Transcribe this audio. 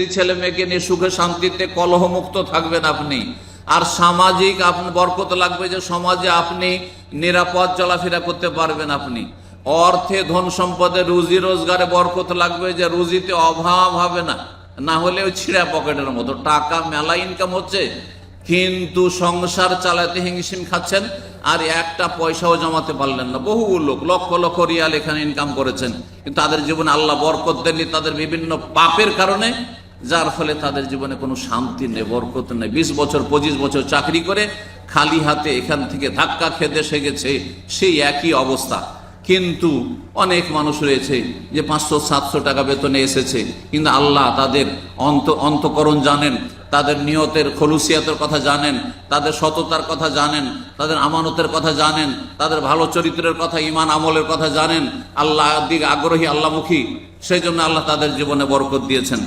ছেলে মেয়েকে নিয়ে সুখে শান্তিতে কলহমুক্ত থাকবেন আপনি। আর সামাজিক আপনি বরকত লাগবে যে সমাজে আপনি নিরাপদ চলাফেরা করতে পারবেন আপনি। অর্থে ধন সম্পদে রুজি রোজগারে বরকত লাগবে যে রুজিতে অভাব হবে না। না হলে ওই ছিঁড়া পকেটের মতো। টাকা, মেলা ইনকাম হচ্ছে। কিন্তু সংসার চালাতে হিংসিম খাচ্ছেন আর একটা পয়সাও জমাতে পারলেন না। বহু লোক, লক্ষ লক্ষ রিয়াল এখানে ইনকাম করেছেন। কিন্তু তাদের জীবনে আল্লাহ বরকত দেননি। তাদের বিভিন্ন পাপের কারণে যার ফলে তাদের জীবনে কোনো শান্তি নেই, বরকত নেই। বিশ বছর, পঁচিশ বছর চাকরি করে খালি হাতে এখান থেকে ধাক্কা খেতে এসে গেছে, সেই একই অবস্থা। কিন্তু অনেক মানুষ রয়েছে যে পাঁচশো, সাতশো টাকা বেতনে এসেছে। কিন্তু আল্লাহ তাদের অন্ত, অন্তকরণ জানেন, তাদের নিয়তের খলুসিয়াতের কথা জানেন, তাদের সততার কথা জানেন, তাদের আমানতের কথা জানেন, তাদের ভালো চরিত্রের কথা ইমান আমলের কথা জানেন। আল্লাহ দিকে আগ্রহী আল্লাহমুখী সেই জন্য আল্লাহ তাদের জীবনে বরকত দিয়েছেন।